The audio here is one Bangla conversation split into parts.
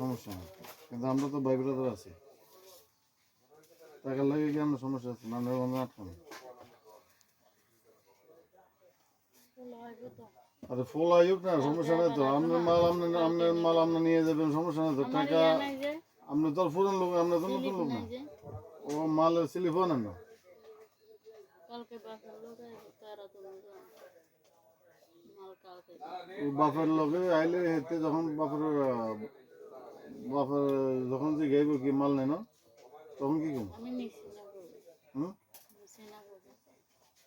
সমস্যা নেই। কিন্তু আমরা তো ভাই ব্রাদার আছি। টাকার লাগে কি আমরা সমস্যা আছে না আমরা আটকানো আরে ফুল আয়ুক না সমস্যা নেই তো। আপনার মাল আপনি আপনার মাল আপনি নিয়ে যাবেন সমস্যা নেই তো। টাকা আপনি তো পুরান লোক আপনি তো নতুন লোক না। ও মালের স্লিপ না লোক না। বাপের লগে আইলে হেতে যখন বাপের বাপের যখন যে গাইব কি মাল নেন তখন কি কম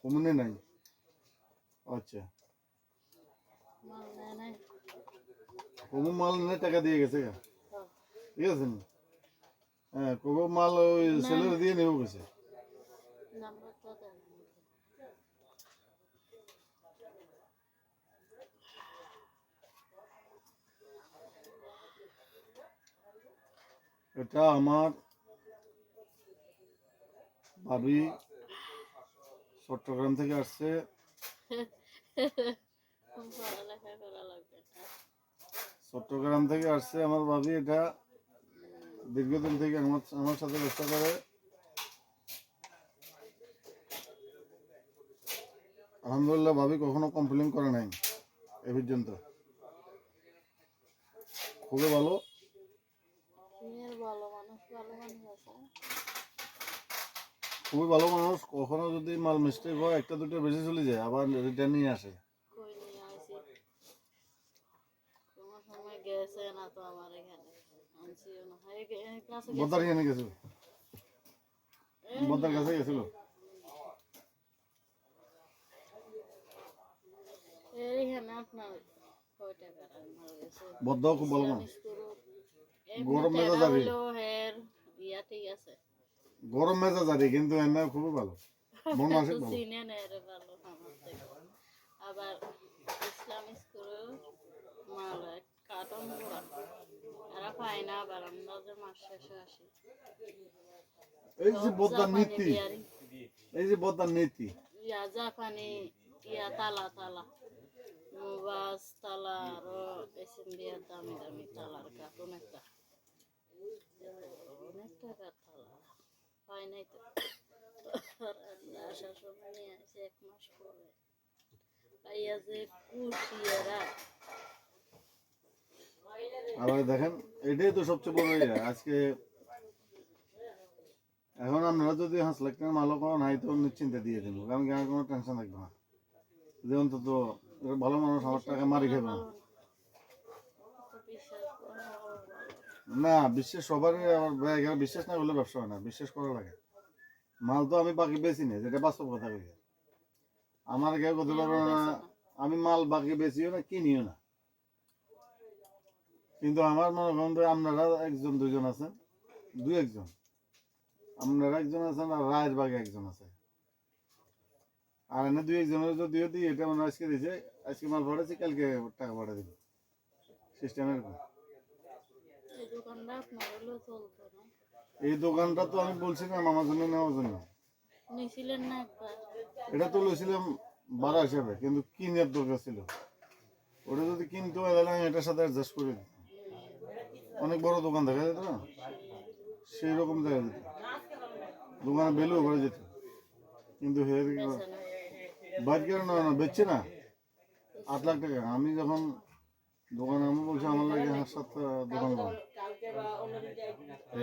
কমনে নাই? আচ্ছা। কমু মাল নিয়ে টাকা দিয়ে গেছে গা? হ্যাঁ। ঠিক আছে? হ্যাঁ কবু মাল ওই ছেলের দিয়ে নেব গেছে নাম্বার তো দেয় না আমাকে। এটা আমার ভাবি চট্টগ্রাম থেকে আসছে। চট্টগ্রাম থেকে আসছে আমার ভাবি এটা দীর্ঘদিন থেকে আমার আমার সাথে ব্যবসা করে। আলহামদুলিল্লাহ ভাবি কখনো কমপ্লেন করে নাই এ পর্যন্ত। খুবই ভালো তুমি আর ভালো মানুষ ভালো মানুষ আছে খুবই ভালো মানুষ কখনো যদি মাল মিস্টেক হয় একটা দুটো বেশি চলে যায় আবার রিটার্ন নিয়ে আসে। এখানে। কাছে গেছে। গেছিল। কাছে বদ্দাও খুব ভালো মানুষ। গরম মেজাজ আর ইয়া ঠিক আছে। গরম মেজাজ আর কিন্তু এনে খুবই ভালো। মন আসে ভালো চিনে নেয় রে ভালো আবার ইসলাম স্কুল মাল কার্টন পুরা এরা পায় না আবার আমরা যে মাস শেষে আসি এই যে বদ্দার নীতি। এই যে বদ্দার নীতি। ইয়া জাপানি ইয়া তালা তালা। মুবাস তালা আরও এসিন বিয়ার দামি দামি তালার কার্টুন একটা নাই আবার দেখেন, এটাই তো সবচেয়ে বড় ইয়ে। আজকে এখন আপনারা যদি হাঁস টাকার মালও করেন হাই তো নিশ্চিন্তে দিয়ে দেবো। কারণ কি আমার কোনো টেনশন থাকবে না। যে অন্তত ভালো মানুষ আমার টাকা মারি খাবে না তো বিশ্বাস করা ভালো। না বিশ্বাস সবারই আমার বিশ্বাস না করলে ব্যবসা হয় না বিশ্বাস করা লাগে। মাল তো আমি বাকি বেশি না যেটা বাস্তব কথা কই আমার কেউ করতে পারবে না আমি মাল বাকি বেশিও না কিনিও না। কিন্তু আমার মনে করেন আপনারা একজন দুজন আছেন দুই একজন। আপনারা একজন আছেন আর রায়ের বাগে একজন আছে। আর এনে দুই একজনের যদিও দিই এটা মানে আজকে দিয়েছে আজকে মাল পাঠাচ্ছি কালকে টাকা পাঠা দিব। সিস্টেম এরকম দোকানটা আপনার হলেও চলতো না। এই দোকানটা তো আমি বলছিলাম আমার জন্য নেওয়ার জন্য। নিয়েছিলেন না একবার। এটা তো লইছিলাম ভাড়া হিসাবে কিন্তু কিনের দরকার ছিল। ওটা যদি কিনতে হয় তাহলে আমি এটার সাথে অ্যাডজাস্ট করে দিতাম অনেক বড় দোকান দেখা যেত না? সেই রকম দেখা যেত। দোকানে বেলু করে যেত। কিন্তু হে বাইক না না বেচছে না? আট লাখ টাকা। আমি যখন দোকানে আমি বলছি আমার লাগে সাতটা দোকান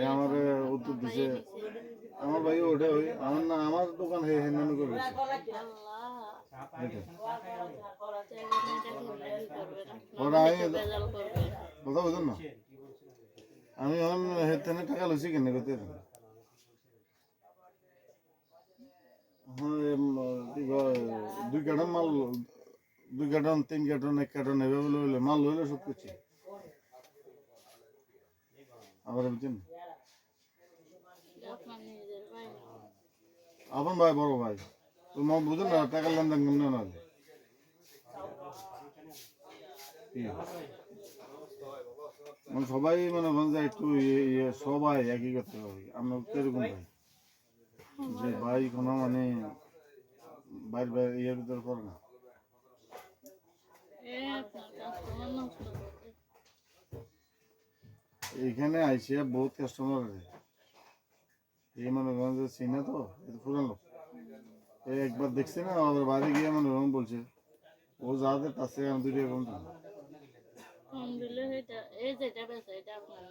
আমার উত্তর দিছে আমার ভাই ওটা ওই আমার না আমার দোকান হে হে নামে করে কথা বুঝুন না? আমি এখন হেতেনে টাকা লইছি কেন করতে দুই কার্টন মাল দুই কার্টন তিন কার্টন এক কার্টন এভাবে লইলে মাল লইলে সব কিছু আবার বুঝছেন? আপন ভাই বড় ভাই। তো মা বুঝুন না টাকার লেনদেন কেমন না? মানে সবাই মনে যে একটু ইয়ে ইয়ে সবাই একই করতে পারি আমরা কীরকম ভাই। যে ভাই কোনো মানে বাইর বাইর ইয়ের ভিতরে করে না। এ আপনার কাস্টমার নষ্ট করবে এইখানে আইসিয়া বহুত কাস্টমার আছে। এই মনে করেন যে চিনে তো এটা পুরান একবার দেখছে না ওদের বাড়ি গিয়ে মনে করেন বলছে ও যাদের থেকে আমি কম এটা আপনার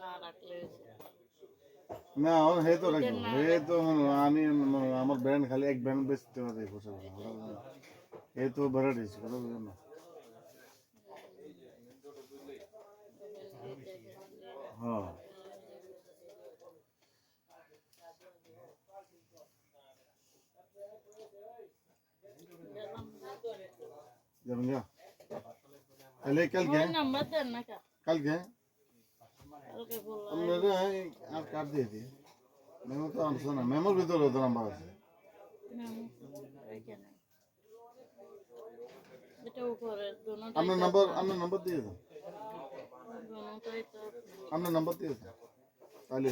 না আমার হে তো রাখব হে তো আমি আমার ব্র্যান্ড খালি এক ব্র্যান্ড বেচতে পারে বসে। হে তো ভ্যারাইটিস কথা না হ্যাঁ যাবেন গা তাহলে কালকে কালকে আপনারা আর কার্ড দিয়ে দিই মেমো তো আনছে না মেমোর ভিতরে তো নাম্বার আছে আপনার নাম্বার আপনার নাম্বার দিয়ে দেন আপনার নাম্বার দিয়ে দেন তাহলে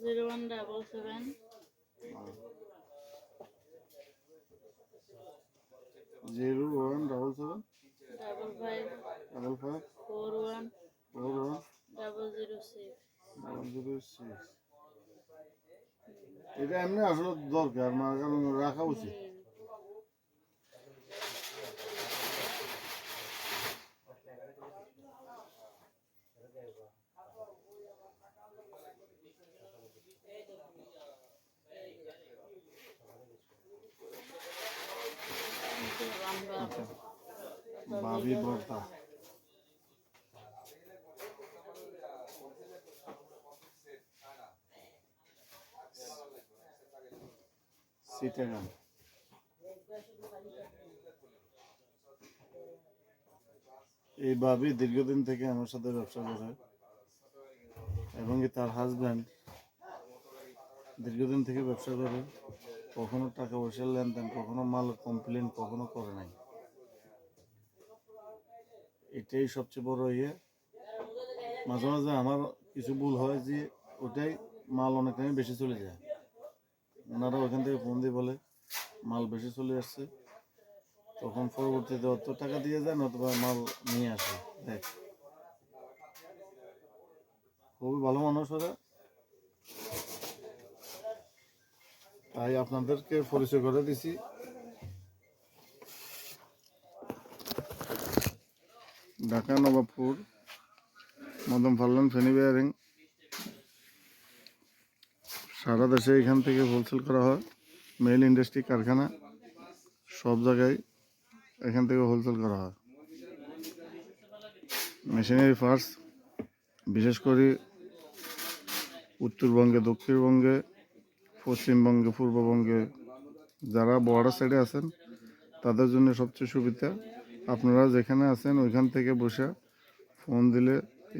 zero one double seven zero one double seven double five double five four one four one double zero six double zero six. এটা এমনি আসলে দরকার মানে রাখা উচিত। ভাবি ভর্তা সিটাগান এই ভাবি দীর্ঘদিন থেকে আমার সাথে ব্যবসা করে এবং তার হাজব্যান্ড দীর্ঘদিন থেকে ব্যবসা করে। কখনো টাকা পয়সার লেনদেন, কখনো মাল কমপ্লেন কখনো করে নাই। এটাই সবচেয়ে বড় ইয়ে। মাঝে মাঝে আমার কিছু ভুল হয় যে ওটাই মাল অনেক টাইমে বেশি চলে যায়। ওনারা ওখান থেকে ফোন দিয়ে বলে, মাল বেশি চলে আসছে। তখন পরবর্তীতে অত টাকা দিয়ে যায় নতুবা মাল নিয়ে আসে। দেখ। খুবই ভালো মানুষ ওরা। তাই আপনাদেরকে পরিচয় করে দিছি। ঢাকা নবাবপুর মদম ফাল্লান, ফেনি বেয়ারিং। সারা দেশে এখান থেকে হোলসেল করা হয় মেল ইন্ডাস্ট্রি কারখানা, সব জায়গায় এখান থেকে হোলসেল করা হয়। মেশিনারি ফার্স বিশেষ করে উত্তরবঙ্গে, দক্ষিণবঙ্গে পশ্চিমবঙ্গে, পূর্ববঙ্গে যারা বর্ডার সাইডে আছেন, তাদের জন্য সবচেয়ে সুবিধা, আপনারা যেখানে আছেন ওইখান থেকে বসে ফোন দিলে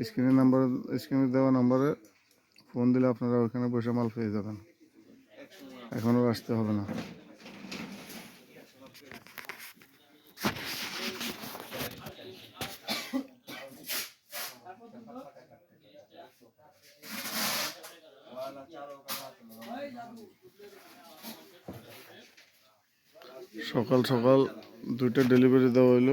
স্ক্রিনে নাম্বার স্ক্রিনে দেওয়া নাম্বারে ফোন দিলে আপনারা ওইখানে বসে মাল পেয়ে যাবেন। এখনও আসতে হবে না। সকাল সকাল দুইটা ডেলিভারি দেওয়া হইল।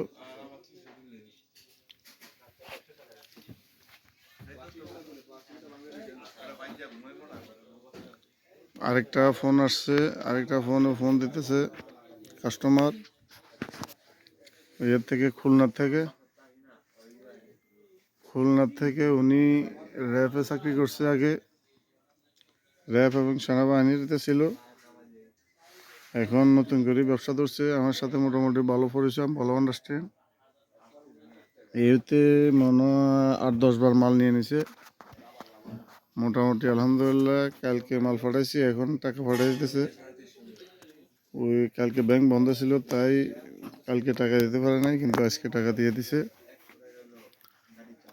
আরেকটা ফোন আসছে, আরেকটা ফোনে ফোন দিতেছে কাস্টমার এর থেকে খুলনার থেকে। খুলনার থেকে উনি র্যাপে চাকরি করছে আগে। র্যাপ এবং সেনাবাহিনীতে ছিল। এখন নতুন করে ব্যবসা ধরছে। আমার সাথে মোটামুটি ভালো পরিচয়, ভালো আন্ডারস্ট্যান্ড এতে মনে আট, দশ বার মাল নিয়ে নিছে। মোটামুটি আলহামদুলিল্লাহ, কালকে মাল পাঠাইছি, এখন টাকা পাঠাই দিতেছে। ওই কালকে ব্যাংক বন্ধ ছিল, তাই কালকে টাকা দিতে পারে নাই, কিন্তু আজকে টাকা দিয়ে দিছে।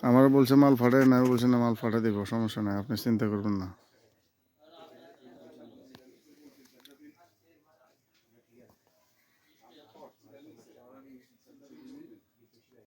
আমার বলছে মাল ফাটাই না বলছি না, মাল ফাটাই দেবো, সমস্যা নাই, আপনি চিন্তা করবেন না।